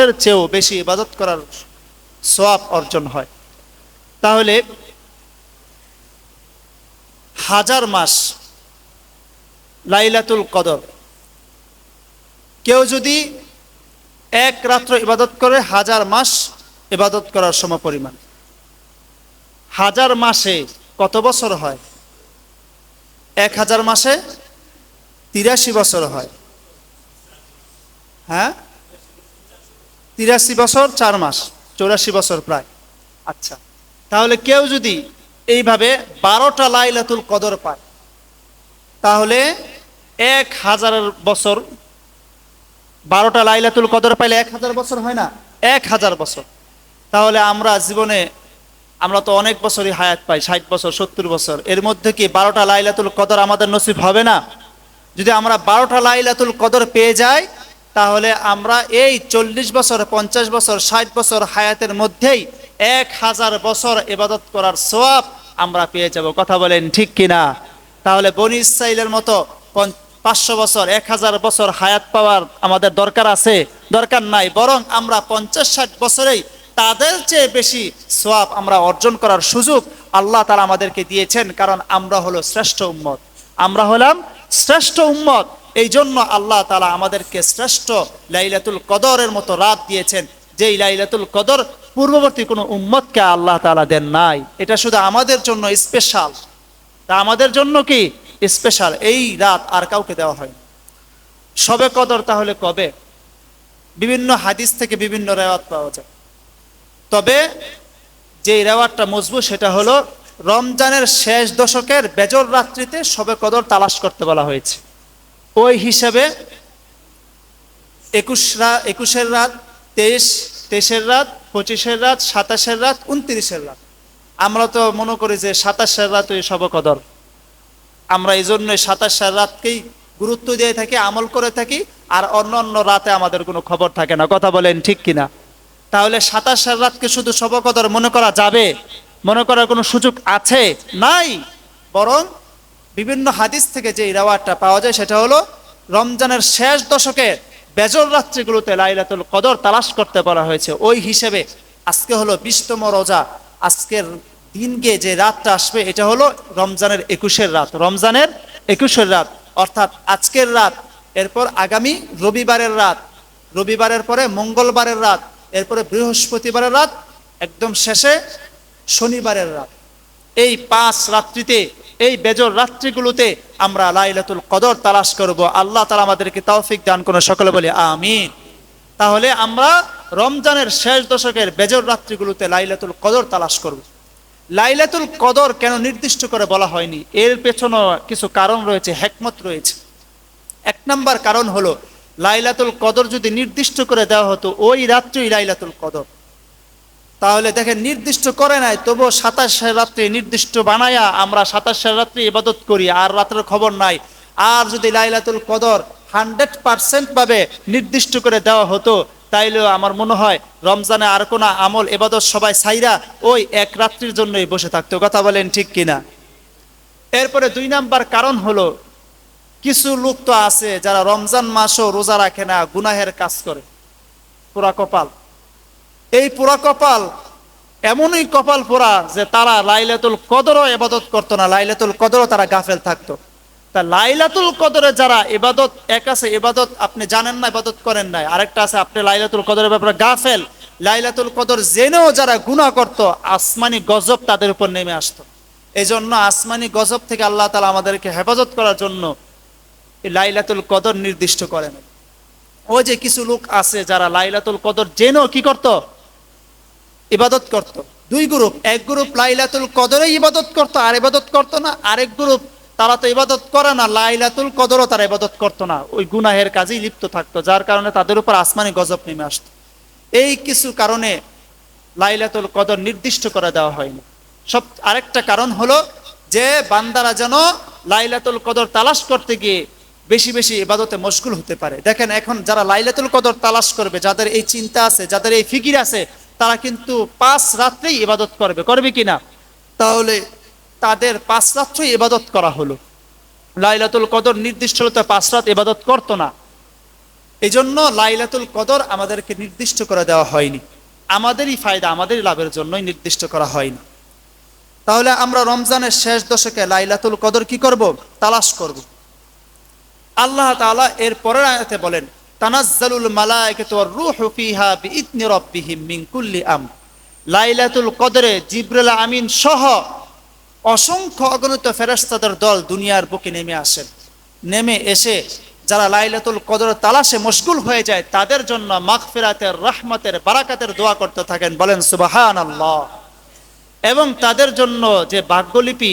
এর চেয়েও বেশি ইবাদত করার সোয়াব অর্জন হয়। তাহলে হাজার মাস লাইলাতুল কদর। কেউ যদি এক রাত্র ইবাদত করে, হাজার মাস ইবাদত করার সম পরিমাণ। হাজার মাসে কত বছর হয়? এক হাজার মাসে তিরাশি বছর হয়। হ্যাঁ? তিরাশি বছর, চার মাস, চৌরাশি বছর প্রায়। আচ্ছা তাহলে কেউ যদি এইভাবে বারোটা লাইলাতুল কদর পায়, তাহলে এক হাজার বছর, বারোটা লাইলাতুল কদর পাইলে এক হাজার বছর হয় না? এক হাজার বছর। তাহলে আমরা জীবনে, আমরা তো অনেক বছরই হায়াত পাই, ষাট বছর, সত্তর বছর। এর মধ্যে কি বারোটা লাইলাতুল কদর আমাদের নসিব হবে না? যদি আমরা বারোটা লাইলাতুল কদর পেয়ে যাই তাহলে আমরা এই চল্লিশ বছর, পঞ্চাশ বছর, ষাট বছর হায়াতের মধ্যেই এক হাজার বছর ইবাদত করার সোয়াব আমরা পেয়ে যাব। কথা বলেন ঠিক কিনা? তাহলে বনি ইসরাইলের মতো পাঁচশো বছর, এক হাজার বছর হায়াত পাওয়ার আমাদের দরকার আছে? দরকার নাই। বরং আমরা পঞ্চাশ, ষাট বছরেই তাদের চেয়ে বেশি সোয়াব আমরা অর্জন করার সুযোগ আল্লাহ তারা আমাদেরকে দিয়েছেন। কারণ আমরা হলো শ্রেষ্ঠ উম্মত। আমরা হলাম শ্রেষ্ঠ উম্মত। এই জন্য আল্লাহ তালা আমাদেরকে শ্রেষ্ঠ লাইলাতুল কদরের মতো রাত দিয়েছেন। যেই লাইলাতুল কদর পূর্ববর্তী কোনো উম্মতকে আল্লাহ তালা দেন নাই। এটা শুধু আমাদের জন্য স্পেশাল। তা আমাদের জন্য কি স্পেশাল? এই রাত আর কাউকে দেওয়া হয় সবে কদর তাহলে কবে? বিভিন্ন হাদিস থেকে বিভিন্ন রেওয়াত পাওয়া যায়। তবে যে রেওয়াতটা মজবুত সেটা হলো রমজানের শেষ দশকের বেজর রাত্রিতে সবে কদর তালাশ করতে বলা হয়েছে। ওই হিসাবে একুশ রাত একুশের রাত, তেইশ, তেইশের রাত, পঁচিশের রাত, সাতাশের রাত, উনত্রিশের রাত। আমরা তো মনে করি যে সাতাশের রাত ওই সবে কদর আমরা এই জন্য সাতাশের রাতকেই গুরুত্ব দিয়ে থাকি, আমল করে থাকি, আর অন্য অন্য রাতে আমাদের কোনো খবর থাকে না। কথা বলেন ঠিক কিনা? তাহলে সাতাশের রাতকে শুধু শবকদর মনে করা যাবে? মনে করার কোনো সুযোগ আছে? নাই। বরং বিভিন্ন হাদিস থেকে যে রেওয়ারটা পাওয়া যায় সেটা হলো রমজানের শেষ দশকে বেজর রাত্রিগুলোতে লাইলাতুল কদর তালাশ করতে বলা হয়েছে। ওই হিসেবে আজকে হলো বিশতম রোজা। আজকের দিনকে যে রাতটা আসবে, এটা হলো রমজানের একুশের রাত। রমজানের একুশের রাত। অর্থাৎ আজকের রাত, এরপর আগামী রবিবারের রাত, রবিবারের পরে মঙ্গলবারের রাত, এরপরে বৃহস্পতিবারের রাত, একদম শেষে শনিবারের রাত। এই পাঁচ রাত্রিতে এই বেজর রাত্রিগুলোতে আমরা লাইলাতুল কদর তালাশ করব। আল্লাহ তালা আমাদেরকে তৌফিক দান করে সকলে বলি আমিন। তাহলে আমরা রমজানের শেষ দশকের বেজর রাত্রিগুলোতে লাইলাতুল কদর তালাশ করব। লাইলাতুল কদর কেন নির্দিষ্ট করে বলা হয়নি? এর পেছনে কিছু কারণ রয়েছে, হেকমত রয়েছে। এক নম্বর কারণ হলো, লাইলাতুল কদর যদি নির্দিষ্ট করে দেওয়া হতো, ওই রাত্রেই লাইলাতুল কদর। তাহলে দেখেন নির্দিষ্ট করে নাই, তবুও সাতাশের রাত্রে নির্দিষ্ট বানায়া আমরা সাতাশের রাত্রে ইবাদত করি, আর রাত্রের খবর নাই। আর যদি লাইলাতুল কদর হান্ড্রেড পার্সেন্ট ভাবে নির্দিষ্ট করে দেওয়া হতো তাইলে আমার মনে হয় রমজানে আর কোনো আমল এবাদত সবাই সাইরা ওই এক রাত্রির জন্যই বসে থাকতো। কথা বলেন ঠিক কিনা? এরপরে দুই নাম্বার কারণ হলো, কিছু লোক তো আছে যারা রমজান মাসও রোজা রাখে না, গুনাহের কাজ করে। পুরা কপাল। এই পুরা কপাল, এমনই কপাল পোড়া যে তারা লাইলাতুল কদরও এবাদত করতো না, লাইলাতুল কদরও তারা গাফেল থাকতো। তা লাইলাতুল কদরে যারা এবাদত এক আছে এবাদত আপনি জানেন না এবাদত করেন নাই। আরেকটা আছে, আপনি লাইলাতুল কদরের ব্যাপারে গাফেল। লাইলাতুল কদর জেনেও যারা গুনাহ করতো, আসমানি গজব তাদের উপর নেমে আসতো। এই জন্য আসমানি গজব থেকে আল্লাহ তালা আমাদেরকে হেফাজত করার জন্য এই লাইলাতুল কদর নির্দিষ্ট করেন। ওই যে কিছু লোক আছে যারা লাইলাতুল কদর জেনেও কি করতো? ইবাদত করত। দুই গ্রুপ। এক গ্রুপ লাইলাতুল কদরে ইবাদত করত আর ইবাদত করত না। আরেক গ্রুপ তারা তো ইবাদত করে না লাইলাতুল কদরও তারা ইবাদত করতো না। ওই গুনাহের কাজেই লিপ্ত থাকতো যার কারণে তাদের উপর আসমানি গজব নেমে আসতো। এই কিছু কারণে লাইলাতুল কদর নির্দিষ্ট করে দেওয়া হয়নি। সব আরেকটা কারণ হলো যে বান্দারা যেন লাইলাতুল কদর তালাশ করতে গিয়ে বেশি বেশি ইবাদতে মশগুল হতে পারে। দেখেন এখন যারা লাইলাতুল কদর তালাশ করবে যাদের এই চিন্তা আছে যাদের এই ফিকির আছে তারা কিন্তু পাঁচ রাত্রেই ইবাদত করবে। করবে কিনা? তাহলে তাদের পাঁচ রাত্রেই ইবাদত করা হলো। লাইলাতুল কদর নির্দিষ্ট হলো তো পাঁচ রাত ইবাদত করতো না। এই জন্য লাইলাতুল কদর আমাদেরকে নির্দিষ্ট করে দেওয়া হয়নি। আমাদেরই ফায়দা, আমাদেরই লাভের জন্যই নির্দিষ্ট করা হয়নি। তাহলে আমরা রমজানের শেষ দশকে লাইলাতুল কদর কি করব? তালাশ করব। আল্লাহ তাআলা এর পরের আয়াতে বলেন তানাজ্জালুল মালায়েকাতু ওয়ার রূহু ফিহা বিইذনি রাব্বিহিম মিন কুল্লি আম লাইলাতুল কদরে জিবরিল আমিন সহ অসংখ্য অগণিত ফেরেশতাদের দল দুনিয়ার বুকে নেমে আসেন নেমে এসে যারা লাইলাতুল কদর তালাশে মশগুল হয়ে যায়, তাদের জন্য মাগফিরাতের রহমতের বারাকাতের দোয়া করতে থাকেন, বলেন সুবহানাল্লাহ। এবং তাদের জন্য যে ভাগ্যলিপি